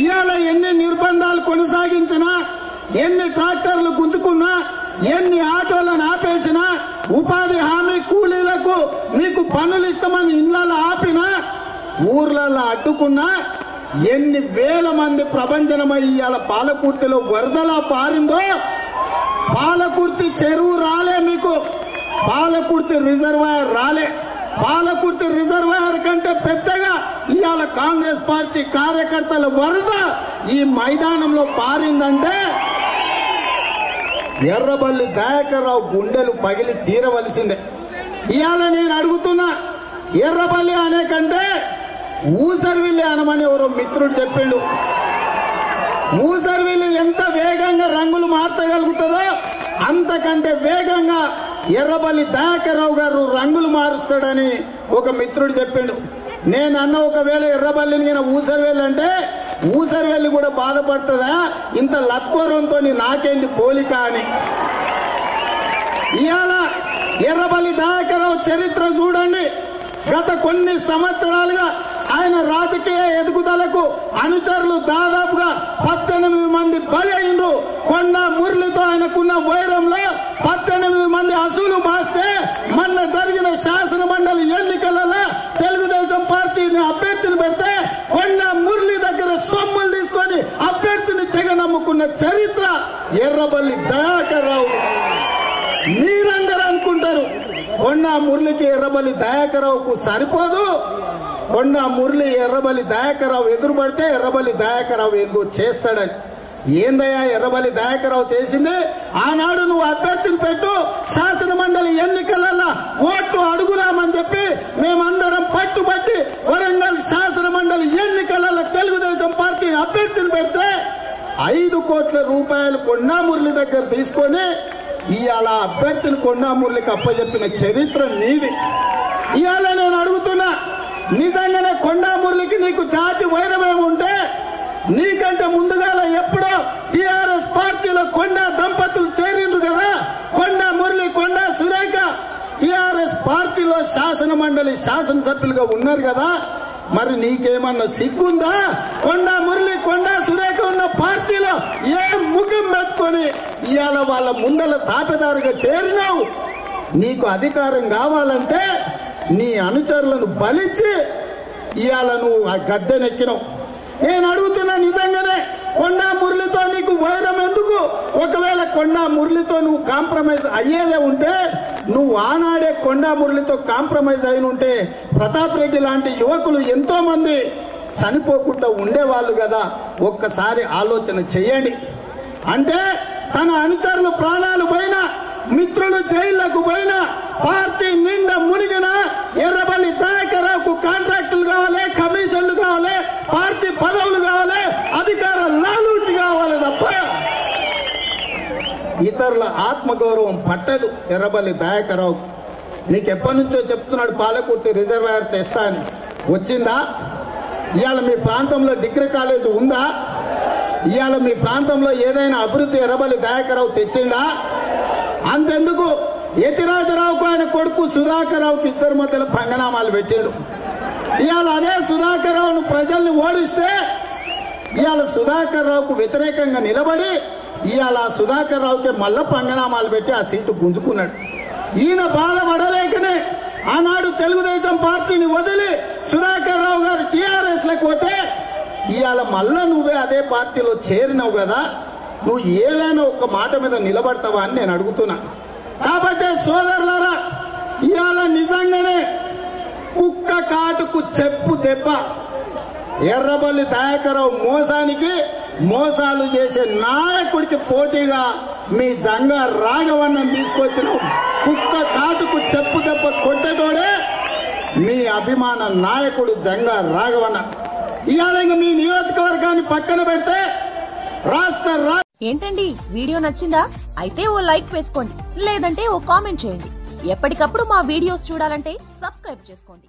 ఇవాళ ఎన్ని నిర్బంధాలు కొనసాగించినా ఎన్ని ట్రాక్టర్లు గుంజుకున్నా ఎన్ని ఆటోలను ఆపేసినా ఉపాధి హామీ కూలీలకు మీకు పనులు ఇస్తామని ఇళ్ళలో ఆపినా ఊర్లలో అడ్డుకున్నా ఎన్ని వేల మంది ప్రభంజనమై ఇవాళ పాలకుర్తిలో వరదలా పారిందో పాలకుర్తి చెరువు రాలే మీకు. పాలకుర్తి రిజర్వాయర్ రాలే. పాలకుర్తి రిజర్వాయర్ కంటే పెద్దగా ఇవాళ కాంగ్రెస్ పార్టీ కార్యకర్తల వరద ఈ మైదానంలో పారిందంటే ఎర్రబల్లి దయాకర్రావు గుండెలు పగిలి తీరవలసిందే. ఇవాళ నేను అడుగుతున్నా ఎర్రబల్లి అనే కంటే ఊసర్విల్లి అనమని ఎవరో మిత్రుడు చెప్పిండు. ఊసర్విల్లి ఎంత వేగంగా రంగులు మార్చగలుగుతుందో అంతకంటే వేగంగా ఎర్రబల్లి దయాకర్రావు గారు రంగులు మారుస్తాడని ఒక మిత్రుడు చెప్పిండు. నేను అన్న ఒకవేళ ఎర్రబల్లిని గిన ఊసర్వేలు అంటే ఊసర్వేలి కూడా బాధపడుతుందా? ఇంత లత్వరంతో నాకేంది పోలిక అని. ఇవాళ ఎర్రబల్లి దయాకర్రావు చరిత్ర చూడండి. గత కొన్ని సంవత్సరాలుగా ఆయన రాజకీయ ఎదుగుదలకు అనుచరులు దాదాపుగా పద్దెనిమిది మంది బలి అయిండ్రు. కొండ మురళితో ఆయనకున్న వైరంలో పద్దెనిమిది మంది అసూలు మాస్తే మొన్న జరిగిన శాసన మండలి ఎన్నికలలో తెలుగుదేశం పార్టీని అభ్యర్థిని పెడితే కొండ మురళి దగ్గర సొమ్ములు తీసుకొని అభ్యర్థిని తెగ నమ్ముకున్న చరిత్ర ఎర్రబల్లి దయాకర్ రావు మీరందరూ అనుకుంటారు కొండ మురళికి ఎర్రబల్లి దయాకరావుకు సరిపోదు. కొండ మురళి ఎర్రబల్లి దయాకరావు ఎదురుపడితే ఎర్రబల్లి దయాకరావు ఎందుకు చేస్తాడని. ఏందయ్యా ఎర్రబల్లి దయాకరావు చేసింది? ఆనాడు నువ్వు అభ్యర్థిని పెట్టు శాసన మండలి ఎన్నికలలో ఓట్లు అడుగుదామని చెప్పి మేమందరం పట్టుబట్టి వరంగల్ శాసన మండలి ఎన్నికలలో తెలుగుదేశం పార్టీని అభ్యర్థిని పెడితే ఐదు కోట్ల రూపాయలు కొండామురళి దగ్గర తీసుకొని ఇవాళ అభ్యర్థిని కొండామురళికి అప్పచెప్పిన చరిత్ర నీది. ఇవాళ నేను అడుగుతున్నా నిజంగానే కొండామురళికి నీకు జాతి వైరమే ఉంటే నీకంటే ముందుగాల ఎప్పుడో టిఆర్ఎస్ పార్టీలో కొండా దంపతులు చేరిండ్రు కదా కొండా మురళి కొండా సురేఖ టిఆర్ఎస్ పార్టీలో శాసన మండలి శాసనసభ్యులుగా ఉన్నారు కదా మరి నీకేమన్నా సిగ్గుందా? కొండా మురళి కొండా సురేఖ ఉన్న పార్టీలో ఏ ముఖం పెట్టుకొని ఇవాళ వాళ్ళ ముందల తాపెదారుగా చేరినావు? నీకు అధికారం కావాలంటే నీ అనుచరులను బలిచ్చి ఇవాళ నువ్వు ఆ గద్దెనెక్కినావు. నేను అడుగుతున్నా నిజంగానే కొండా మురళితో నీకు వైరం ఎందుకు? ఒకవేళ కొండా మురళితో నువ్వు కాంప్రమైజ్ అయ్యేదే ఉంటే నువ్వు ఆనాడే కొండా మురళితో కాంప్రమైజ్ అయిన ఉంటే ప్రతాప్ రెడ్డి లాంటి యువకులు ఎంతో మంది చనిపోకుండా ఉండేవాళ్ళు కదా. ఒక్కసారి ఆలోచన చేయండి. అంటే తన అనుచరులు ప్రాణాలు పోయినా మిత్రులు జైళ్ళకు పోయినా పార్టీ నిండా మునిగిన ఎర్రబల్లి దయాకరావుకు కాంట్రాక్ట్ ఇతరుల ఆత్మగౌరవం పట్టదు. ఎర్రబల్లి దయాకరావు నీకు ఎప్పటి నుంచో చెప్తున్నాడు పాలకుర్తి రిజర్వాయర్ తెస్తా అని. వచ్చిందా? ఇవాళ మీ ప్రాంతంలో డిగ్రీ కాలేజ్ ఉందా? ఇవాళ మీ ప్రాంతంలో ఏదైనా అభివృద్ధి ఎర్రబల్లి దయాకరావు తెచ్చిందా? అంతెందుకు? యతిరాజరావుకు ఆయన కొడుకు సుధాకరరావుకి ఇద్దరు మధ్యలో పంగనామాలు పెట్టాడు. ఇవాళ అదే సుధాకరరావును ప్రజల్ని ఓడిస్తే ఇవాళ సుధాకరరావుకు వ్యతిరేకంగా నిలబడి ఇవాళ సుధాకర్ రావుకి మళ్ళా పంగనామాలు పెట్టి ఆ సీటు గుంజుకున్నాడు. ఈయన బాధపడలేకనే ఆనాడు తెలుగుదేశం పార్టీని వదిలి సుధాకర్ రావు గారు టీఆర్ఎస్లకు పోతే ఇవాళ మళ్ళా నువ్వే అదే పార్టీలో చేరినావు కదా. నువ్వు ఏదైనా ఒక మాట మీద నిలబడతావా అని నేను అడుగుతున్నా. కాబట్టి సోదరులారా ఇవాళ నిజంగానే కుక్క కాటుకు చెప్పు దెబ్బ. ఎర్రబల్లి దయాకరావు మోసానికి మోసాలు చేసే నాయకుడికి పోటీగా మీ జంగ రాఘవన్నం తీసుకొచ్చిన కుక్క కాటుకు చెప్పు దెబ్బ కొట్టేటోడే మీ అభిమాన నాయకుడు జంగ రాఘవన్న. ఇవాళ మీ నియోజకవర్గాన్ని పక్కన పెడితే రాష్ట్ర రా ఏంటండి? వీడియో నచ్చిందా? అయితే ఓ లైక్ వేసుకోండి. లేదంటే ఓ కామెంట్ చేయండి. ఎప్పటికప్పుడు మా వీడియోస్ చూడాలంటే సబ్స్క్రైబ్ చేసుకోండి.